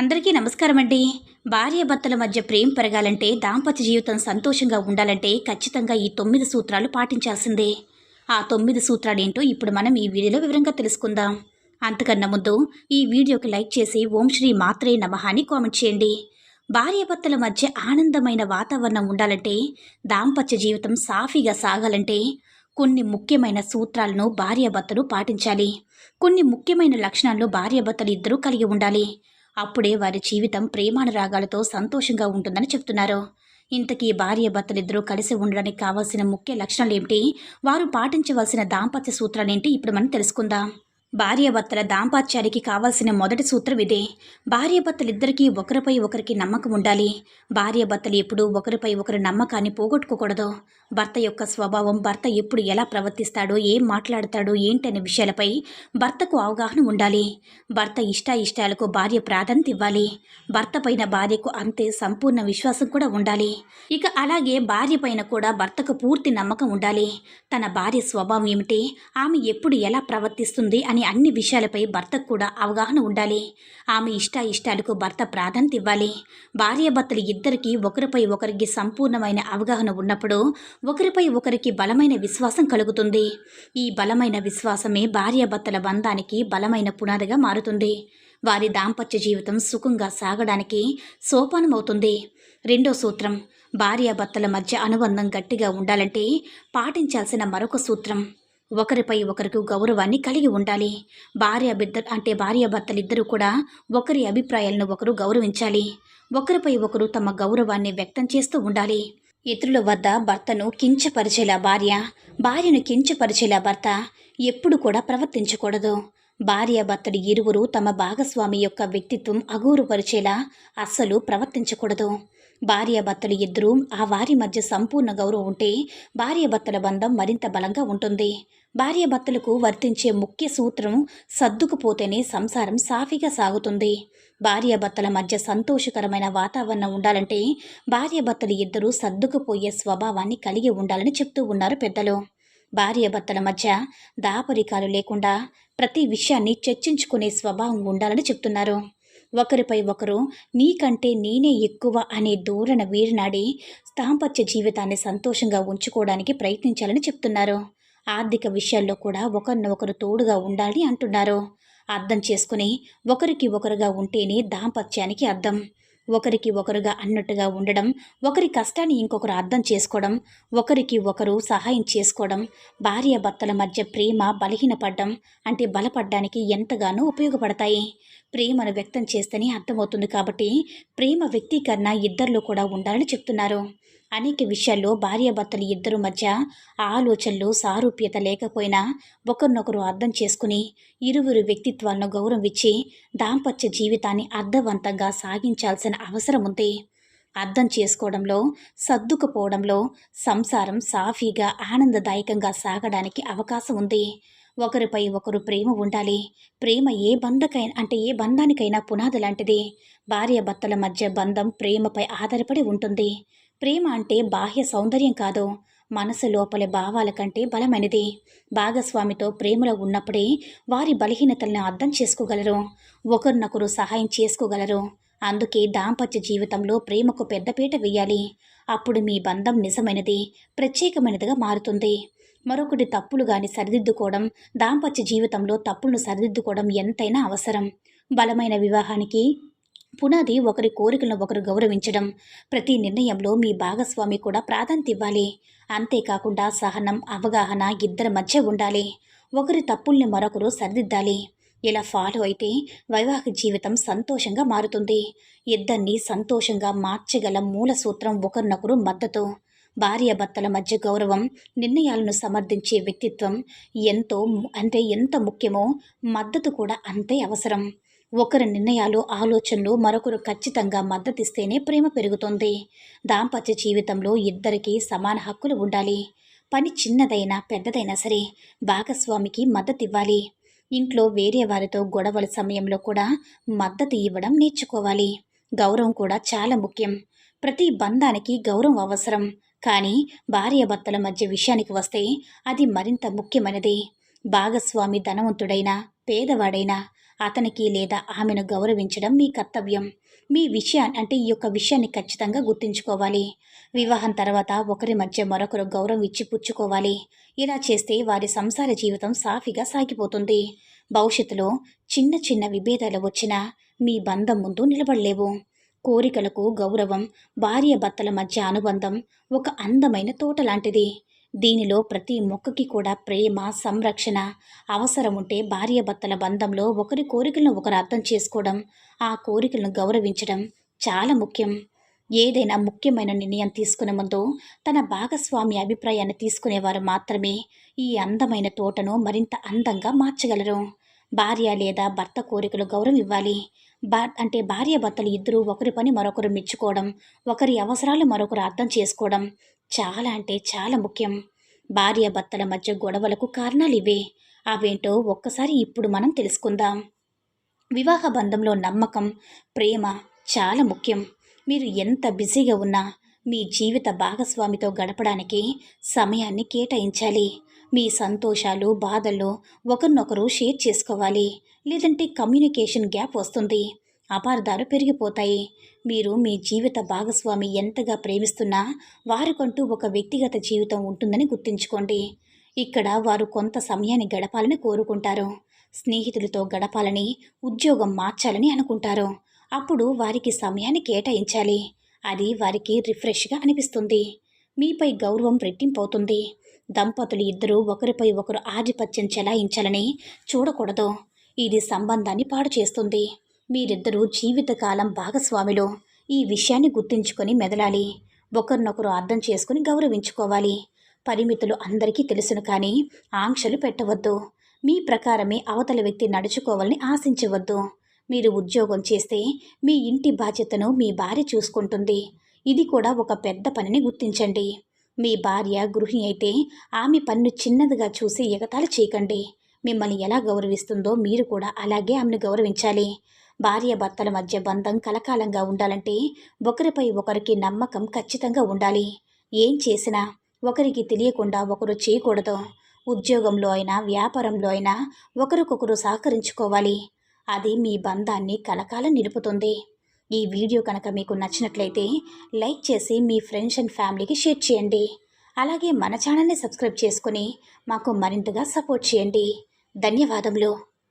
అందరికీ నమస్కారం అండి భార్యాభర్తల మధ్య ప్రేమ పెరగాలంటే దాంపత్య జీవితం సంతోషంగా ఉండాలంటే ఖచ్చితంగా ఈ తొమ్మిది సూత్రాలు పాటించాల్సిందే. ఆ తొమ్మిది సూత్రాలు ఏంటో ఇప్పుడు మనం ఈ వీడియోలో వివరంగా తెలుసుకుందాం. అంతకన్నా ముందు ఈ వీడియోకి లైక్ చేసి ఓం శ్రీ మాత్రే నమః అని కామెంట్ చేయండి. భార్యాభర్తల మధ్య ఆనందమైన వాతావరణం ఉండాలంటే దాంపత్య జీవితం సాఫీగా సాగాలంటే కొన్ని ముఖ్యమైన సూత్రాలను భార్యాభర్తలు పాటించాలి. కొన్ని ముఖ్యమైన లక్షణాలను భార్యాభర్తలు ఇద్దరూ కలిగి ఉండాలి. అప్పుడే వారి జీవితం ప్రేమానురాగాలతో సంతోషంగా ఉంటుందని చెప్తున్నారు. ఇంతకీ భార్య భర్తలిద్దరూ కలిసి ఉండడానికి కావాల్సిన ముఖ్య లక్షణాలు ఏమిటి వారు పాటించవలసిన దాంపత్య సూత్రాలేంటి? ఇప్పుడు మనం తెలుసుకుందాం. భార్యాభర్తల దాంపత్యానికి కావాల్సిన మొదటి సూత్రం ఇదే. భార్యాభర్తలిద్దరికీ ఒకరిపై ఒకరికి నమ్మకం ఉండాలి. భార్యాభర్తలు ఎప్పుడూ ఒకరిపై ఒకరి నమ్మకాన్ని పోగొట్టుకోకూడదు. భర్త యొక్క స్వభావం భర్త ఎప్పుడు ఎలా ప్రవర్తిస్తాడో ఏం మాట్లాడతాడో ఏంటనే విషయాలపై భర్తకు అవగాహన ఉండాలి. భర్త ఇష్టాయిష్టాలకు భార్య ప్రాధాన్యత ఇవ్వాలి. భర్త పైన భార్యకు అంతే సంపూర్ణ విశ్వాసం కూడా ఉండాలి. ఇక అలాగే భార్య పైన కూడా భర్తకు పూర్తి నమ్మకం ఉండాలి. తన భార్య స్వభావం ఏమిటి? ఆమె ఎప్పుడు ఎలా ప్రవర్తిస్తుంది? అని అన్ని విషయాలపై భర్తకు కూడా అవగాహన ఉండాలి. ఆమె ఇష్టాయిష్టాలకు భర్త ప్రాధాన్యత ఇవ్వాలి. భార్యాభర్తలు ఇద్దరికీ ఒకరిపై ఒకరికి సంపూర్ణమైన అవగాహన ఉన్నప్పుడు ఒకరిపై ఒకరికి బలమైన విశ్వాసం కలుగుతుంది. ఈ బలమైన విశ్వాసమే భార్యాభర్తల బంధానికి బలమైన పునాదిగా మారుతుంది. వారి దాంపత్య జీవితం సుఖంగా సాగడానికి సోపానమవుతుంది. రెండో సూత్రం భార్యాభర్తల మధ్య అనుబంధం గట్టిగా ఉండాలంటే పాటించాల్సిన మరొక సూత్రం ఒకరిపై ఒకరికి గౌరవాన్ని కలిగి ఉండాలి. భార్య బిడ్డ అంటే భార్యాభర్తలిద్దరూ కూడా ఒకరి అభిప్రాయాలను ఒకరు గౌరవించాలి. ఒకరిపై ఒకరు తమ గౌరవాన్ని వ్యక్తం చేస్తూ ఉండాలి. ఇతరుల వద్ద భర్తను కించపరిచేలా భార్య భార్యను కించపరిచేలా భర్త ఎప్పుడు కూడా ప్రవర్తించకూడదు. భార్య భర్తడు ఇరువురు తమ భాగస్వామి యొక్క వ్యక్తిత్వం అగూరుపరిచేలా అస్సలు ప్రవర్తించకూడదు. భార్యాభర్తలు ఇద్దరూ ఆ వారి మధ్య సంపూర్ణ గౌరవం ఉంటే భార్య భర్తల బంధం మరింత బలంగా ఉంటుంది. భార్యాభర్తలకు వర్తించే ముఖ్య సూత్రం సర్దుకుపోతేనే సంసారం సాఫీగా సాగుతుంది. భార్యాభర్తల మధ్య సంతోషకరమైన వాతావరణం ఉండాలంటే భార్యాభర్తలు ఇద్దరూ సర్దుకుపోయే స్వభావాన్ని కలిగి ఉండాలని చెప్తూ ఉన్నారు పెద్దలు. భార్యాభర్తల మధ్య దాపరికాలు లేకుండా ప్రతి విషయాన్ని చర్చించుకునే స్వభావం ఉండాలని చెప్తున్నారు. ఒకరిపై ఒకరు నీకంటే నేనే ఎక్కువ అనే ధోరణ వీరినాడి దాంపత్య జీవితాన్ని సంతోషంగా ఉంచుకోవడానికి ప్రయత్నించాలని చెప్తున్నారు. ఆర్థిక విషయాల్లో కూడా ఒకరినొకరు తోడుగా ఉండాలి అంటున్నారు. అర్థం చేసుకుని ఒకరికి ఒకరుగా ఉంటేనే దాంపత్యానికి అర్థం. ఒకరికి ఒకరుగా అన్నట్టుగా ఉండడం ఒకరి కష్టాన్ని ఇంకొకరు అర్థం చేసుకోవడం ఒకరికి ఒకరు సహాయం చేసుకోవడం భార్యాభర్తల మధ్య ప్రేమ బలహీనపడడం అంటే బలపడడానికి ఎంతగానో ఉపయోగపడతాయి. ప్రేమను వ్యక్తం చేస్తేనే అర్థమవుతుంది కాబట్టి ప్రేమ వ్యక్తీకరణ ఇద్దరిలో కూడా ఉండాలని చెప్తున్నారు. అనేక విషయాల్లో భార్యాభర్తలు ఇద్దరు మధ్య ఆలోచనలు సారూప్యత లేకపోయినా ఒకరినొకరు అర్థం చేసుకుని ఇరువురు వ్యక్తిత్వాలను గౌరవించి దాంపత్య జీవితాన్ని అర్థవంతంగా సాగించాల్సిన అవసరం ఉంది. అర్థం చేసుకోవడంలో సర్దుకుపోవడంలో సంసారం సాఫీగా ఆనందదాయకంగా సాగడానికి అవకాశం ఉంది. ఒకరిపై ఒకరు ప్రేమ ఉండాలి. ప్రేమ ఏ బంధకైనా అంటే ఏ బంధానికైనా పునాది లాంటిది. భార్య భర్తల మధ్య బంధం ప్రేమపై ఆధారపడి ఉంటుంది. ప్రేమ అంటే బాహ్య సౌందర్యం కాదు. మనసు లోపలి భావాల కంటే బలమైనది. భాగస్వామితో ప్రేమలో ఉన్నప్పుడే వారి బలహీనతలను అర్థం చేసుకోగలరు. ఒకరినొకరు సహాయం చేసుకోగలరు. అందుకే దాంపత్య జీవితంలో ప్రేమకు పెద్దపీట వేయాలి. అప్పుడు మీ బంధం నిజమైనది ప్రత్యేకమైనదిగా మారుతుంది. మరొకటి తప్పులు కానీ సరిదిద్దుకోవడం దాంపత్య జీవితంలో తప్పులను సరిదిద్దుకోవడం ఎంతైనా అవసరం. బలమైన వివాహానికి పునాది ఒకరి కోరికలను ఒకరు గౌరవించడం ప్రతి నిర్ణయంలో మీ భాగస్వామి కూడా ప్రాధాన్యత ఇవ్వాలి. అంతేకాకుండా సహనం అవగాహన ఇద్దరి మధ్య ఉండాలి. ఒకరి తప్పుల్ని మరొకరు సరిదిద్దాలి. ఇలా ఫాలో అయితే వైవాహిక జీవితం సంతోషంగా మారుతుంది. ఇద్దరిని సంతోషంగా మార్చగల మూల సూత్రం ఒకరినొకరు మద్దతు. భార్యాభర్తల మధ్య గౌరవం నిర్ణయాలను సమర్థించే వ్యక్తిత్వం ఎంతో అంటే ఎంత ముఖ్యమో మద్దతు కూడా అంతే అవసరం. ఒకరి నిర్ణయాలు ఆలోచనలు మరొకరు ఖచ్చితంగా మద్దతిస్తేనే ప్రేమ పెరుగుతుంది. దాంపత్య జీవితంలో ఇద్దరికీ సమాన హక్కులు ఉండాలి. పని చిన్నదైనా పెద్దదైనా సరే భాగస్వామికి మద్దతు ఇవ్వాలి ఇంట్లో వేరే వారితో గొడవల సమయంలో కూడా మద్దతు ఇవ్వడం నేర్చుకోవాలి. గౌరవం కూడా చాలా ముఖ్యం. ప్రతి బంధానికి గౌరవం అవసరం. కానీ భార్యాభర్తల మధ్య విషయానికి వస్తే అది మరింత ముఖ్యమైనది. భాగస్వామి ధనవంతుడైనా పేదవాడైనా అతనికి లేదా ఆమెను గౌరవించడం మీ కర్తవ్యం. మీ విషయాన్ని అంటే ఈ యొక్క విషయాన్ని ఖచ్చితంగా గుర్తుంచుకోవాలి. వివాహం తర్వాత ఒకరి మధ్య మరొకరు గౌరవం ఇచ్చి పుచ్చుకోవాలి. ఇలా చేస్తే వారి సంసార జీవితం సాఫీగా సాగిపోతుంది. భవిష్యత్తులో చిన్న చిన్న విభేదాలు వచ్చినా మీ బంధం ముందు నిలబడలేవు. కోరికలకు గౌరవం భార్య భర్తల మధ్య అనుబంధం ఒక అందమైన తోట లాంటిది. దీనిలో ప్రతి మొక్కకి కూడా ప్రేమ సంరక్షణ అవసరం ఉంటే భార్య భర్తల బంధంలో ఒకరి కోరికలను ఒకరు అర్థం చేసుకోవడం ఆ కోరికలను గౌరవించడం చాలా ముఖ్యం. ఏదైనా ముఖ్యమైన నిర్ణయం తీసుకునే ముందు తన భాగస్వామి అభిప్రాయాన్ని తీసుకునేవారు మాత్రమే ఈ అందమైన తోటను మరింత అందంగా మార్చగలరు. భార్య లేదా భర్త కోరికలు గౌరవం ఇవ్వాలి. భా అంటే భార్య భర్తలు ఇద్దరూ ఒకరి పని మరొకరు మెచ్చుకోవడం ఒకరి అవసరాలు మరొకరు అర్థం చేసుకోవడం చాలా అంటే చాలా ముఖ్యం. భార్య భర్తల మధ్య గొడవలకు కారణాలు ఇవే. అవేంటో ఒక్కసారి ఇప్పుడు మనం తెలుసుకుందాం. వివాహ బంధంలో నమ్మకం ప్రేమ చాలా ముఖ్యం. మీరు ఎంత బిజీగా ఉన్నా మీ జీవిత భాగస్వామితో గడపడానికి సమయాన్ని కేటాయించాలి. మీ సంతోషాలు బాధల్లో ఒకరినొకరు షేర్ చేసుకోవాలి. లేదంటే కమ్యూనికేషన్ గ్యాప్ వస్తుంది. అపార్థాలు పెరిగిపోతాయి. మీరు మీ జీవిత భాగస్వామి ఎంతగా ప్రేమిస్తున్నా వారికంటూ ఒక వ్యక్తిగత జీవితం ఉంటుందని గుర్తుంచుకోండి. ఇక్కడ వారు కొంత సమయాన్ని గడపాలని కోరుకుంటారు. స్నేహితులతో గడపాలని ఉద్యోగం మార్చాలని అనుకుంటారు. అప్పుడు వారికి సమయాన్ని కేటాయించాలి. అది వారికి రిఫ్రెష్గా అనిపిస్తుంది. మీపై గౌరవం రెట్టింపవుతుంది. దంపతులు ఇద్దరూ ఒకరిపై ఒకరు ఆధిపత్యం చెలాయించాలని చూడకూడదు. ఇది సంబంధాన్ని పాడు చేస్తుంది. మీరిద్దరూ జీవితకాలం భాగస్వామిలో. ఈ విషయాన్ని గుర్తుంచుకొని మెదలాలి. ఒకరినొకరు అర్థం చేసుకుని గౌరవించుకోవాలి. పరిమితులు అందరికీ తెలుసును కానీ ఆంక్షలు పెట్టవద్దు. మీ ప్రకారమే అవతల వ్యక్తి నడుచుకోవాలని ఆశించవద్దు. మీరు ఉద్యోగం చేస్తే మీ ఇంటి బాధ్యతను మీ భార్య చూసుకుంటుంది. ఇది కూడా ఒక పెద్ద పనిని గుర్తించండి. మీ భార్య గృహిణి అయితే ఆమె పన్ను చిన్నదిగా చూసి ఎగతాళి చేయకండి. మిమ్మల్ని ఎలా గౌరవిస్తుందో మీరు కూడా అలాగే ఆమెను గౌరవించాలి. భార్య భర్తల మధ్య బంధం కలకాలంగా ఉండాలంటే ఒకరిపై ఒకరికి నమ్మకం ఖచ్చితంగా ఉండాలి. ఏం చేసినా ఒకరికి తెలియకుండా ఒకరు చేయకూడదు. ఉద్యోగంలో అయినా వ్యాపారంలో అయినా ఒకరికొకరు సహకరించుకోవాలి. అది మీ బంధాన్ని కలకాలం నిలుపుతుంది. ఈ వీడియో కనుక మీకు నచ్చినట్లయితే లైక్ చేసి మీ ఫ్రెండ్స్ అండ్ ఫ్యామిలీకి షేర్ చేయండి. అలాగే మన ఛానల్ని సబ్స్క్రైబ్ చేసుకొని మాకు మరింతగా సపోర్ట్ చేయండి. ధన్యవాదములు.